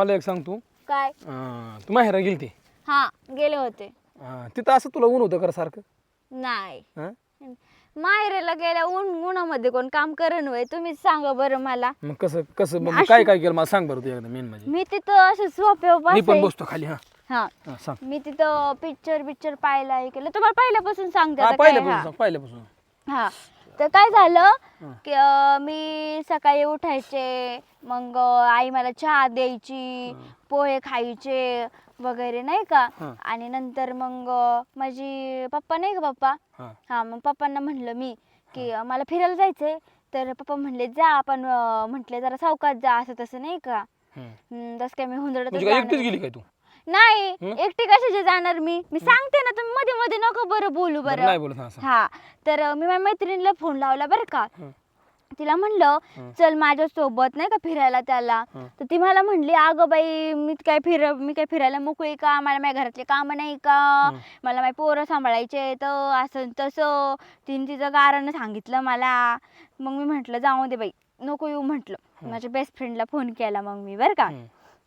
मला एक सांग तू. काय? अं, तू माहेरा गेली ती हा गेले होते. तिथं असं तुला ऊन होतं कर सारखं? नाही. हं? माहेरेला गेल्या ऊन उन्हामध्ये कोण काम करण वय? तुम्हीच सांगा बरं मला. मग कसं कसं मग काय काय केलं? मला सांग बरं तू एकदा मेन म्हणजे. मी तिथं असं मी पण बसतो खाली हा. हा. हा, सांग. मी तिथं पिक्चर पिक्चर पाहायला हे केलं. तुम्हाला पहिल्यापासून सांगते हा आता काय, पहिल्यापासून. सांग पहिल्यापासून. हा. तर काय झालं. की अं, मी सकाळी उठायचे मग अं, आई मला चहा द्यायची पोहे खायचे वगैरे नाही का? हा. आणि नंतर मग अं, माझी पप्पा नाही का पप्पा? हा. हा मग पप्पांना म्हणलं मी की अं, मला फिरायला जायचंय. तर पप्पा म्हणले जा आपण म्हटले जरा सावकाश जा असं तसं नाही का? हम्म. हम्म, तसं काय मी हुंदडत म्हणजे काय एकटीच गेली काय तू? नाही हं? एकटी कशाची जाणार मी? मी सांगते ना तुम्ही मध्ये मध्ये नको बरं बोलू बरं बरं. नाही बोलत हा हा तर अं, मी माझ्या मैत्रिणीला फोन लावला बरं का. हं. तिला म्हणलं हं. चल माझ्या सोबत नाही का फिरायला त्याला. हं. तर ती मला म्हणली अगं बाई मी काय फिर मी काय फिरायला मोकळी का? मला माझ्या घरातले काम नाही का? हं. मला माझे पोरं सांभाळायचे तर असं न तसं. तिने तिचं कारण सांगितलं मला. मग मी म्हटलं जाऊ दे बाई नको येऊ म्हटलं. माझ्या बेस्ट फ्रेंडला फोन केला मग मी बरं का.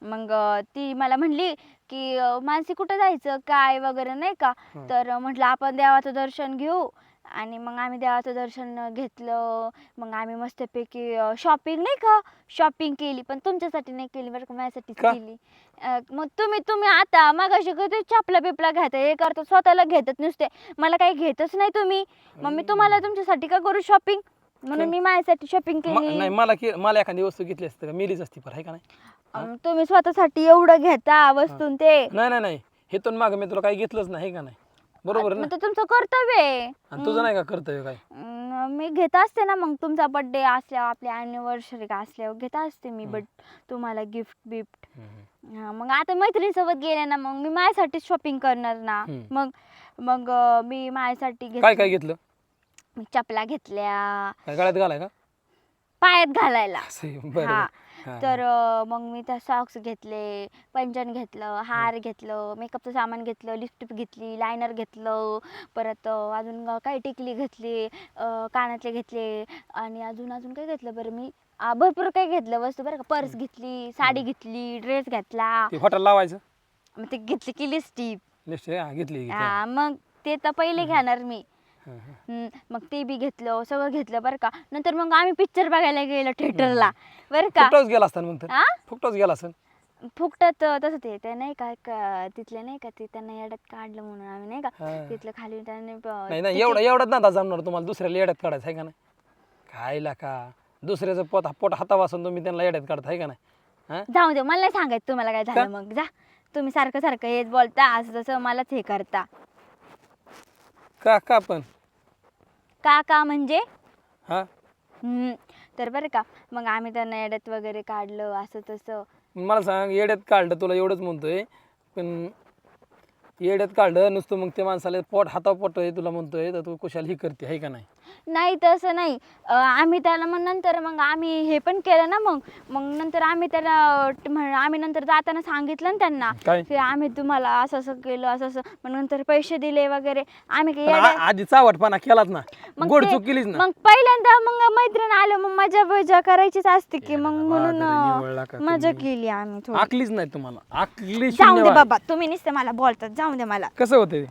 मग ती मला म्हणली की मानसी कुठं जायचं? काय वगैरे नाही का? हं. तर म्हटलं आपण देवाचं दर्शन घेऊ. आणि मग आम्ही देवाचं दर्शन घेतलं. मग आम्ही मस्तपैकी शॉपिंग नाही का? शॉपिंग केली पण तुमच्यासाठी नाही केली बरं का माझ्यासाठीच का? केली. अं, मग तुम्ही तुम्ही आता मग अशी कधी चपला बिपला घेता हे करता स्वतःला घेतच नुसते. मला काही घेतच नाही तुम्ही. मग मी तुम्हाला तुमच्यासाठी का करू शॉपिंग म्हणून मी माझ्यासाठी शॉपिंग म- केली. नाही मला के- मला एखादी वस्तू घेतली असते का मिलीच असती पर आहे का नाही? अं, तुम्ही स्वतःसाठी एवढं घेता वस्तून ते. नाही नाही नाही. हे तर माग मी तुला काही घेतलंच नाही का नाही? बरोबर आहे मग ना? ते तुमचं कर्तव्य आहे. आणि तुझं नाही का कर्तव्य काय? अं, मी घेत असते ना मग तुमचा बर्थडे असल्यावर आपली अॅनिव्हर्सरी का असल्यावर घेत असते मी बट तुम्हाला गिफ्ट बिफ्ट हम्म. मग आता मैत्रिणीसोबत गेले ना मग मी माझ्यासाठी शॉपिंग करणार ना. हम्म. मग मग अं, मी माझ्यासाठी घेत काय काय घेतलं? चपला घेतल्या. काय गळ्यात घालाय का पायात घालायला. असं आहे. बरं हा. बरं. हा, तर अं, मग मी त्या सॉक्स घेतले पंचन घेतलं हार घेतलं मेकअपचं सामान घेतलं लिपस्टिक घेतली लायनर घेतलं परत अं, अजून काय टिकली घेतली अं, कानातले घेतले आणि अजून अजून काय घेतलं बरं मी? आ, भरपूर काय घेतलं वस्तू बरं का. पर्स घेतली साडी घेतली ड्रेस घेतला. ते हॉटेल लावायचं? मग ते घेतली की लिस्टिप लिस्ट हा घेतली घेतली. हा, मग ते तर पहिले घेणार मी. हम्म, मग ते बी घेतलं सगळं घेतलं बरं का. नंतर मग आम्ही पिक्चर बघायला गेलो थिएटरला बरं का. फुकटाच गेला असता मग तर? आ? फुकटाच गेला असता? फुकटात तसं ते ते नाही का क- तिथले नाही का ते त्यांना येड्यात काढलं म्हणून आम्ही नाही का. तिथलं खाली त्यांनी नाही नाही एवढा एवढाच नादा जमणार तुम्हाला दुसऱ्याला येड्यात काढायचं आहे का नाही? खायला का? दुसऱ्याचं पोट पोट हातावासून तुम्ही त्यांना येड्यात काढत आहे का नाही? हा? जाऊ दे मला नाही सांगायचं तुम्हाला काय? झालं मग. जा. तुम्ही सारखं सारखं हेच बोलता असं तसं मलाच हे करता. का का पण. का का म्हणजे? हा? हम्म, तर बरं का. मग आम्ही त्यांना येड्यात वगैरे काढलं असं तसं. मला सांग येड्यात काढलं तुला एवढंच म्हणतोय. पण येड्यात काढलं नुसतं मग ते माणसाला पोट हाता पोट आहे तुला म्हणतोय तर तू कुशाल ही करते आहे का नाही? नाही तसं नाही. अं, आम्ही त्याला मग नंतर मग आम्ही हे पण केलं ना मग. मग नंतर आम्ही त्याला ट- म्हण- आम्ही नंतर जाताना सांगितलं ना त्यांना काय? की आम्ही तुम्हाला असं असं केलं असं असं. मग नंतर पैसे दिले वगैरे. आम्ही काही पण येड्या- आ- आधी चावटपणा केलाच ना. मग गोड ते- चूक केलीच ना. मग पहिल्यांदा मग मैत्रीण आलं मग मजा बजा करायचीच असते की मग म्हणून अं, का मजा तुम्ही? केली आम्ही थोडी आकलीच नाही तुम्हाला आकली जाऊ दे. बाबा तुम्ही नुसते मला बोलतात जाऊ दे मला कसं होते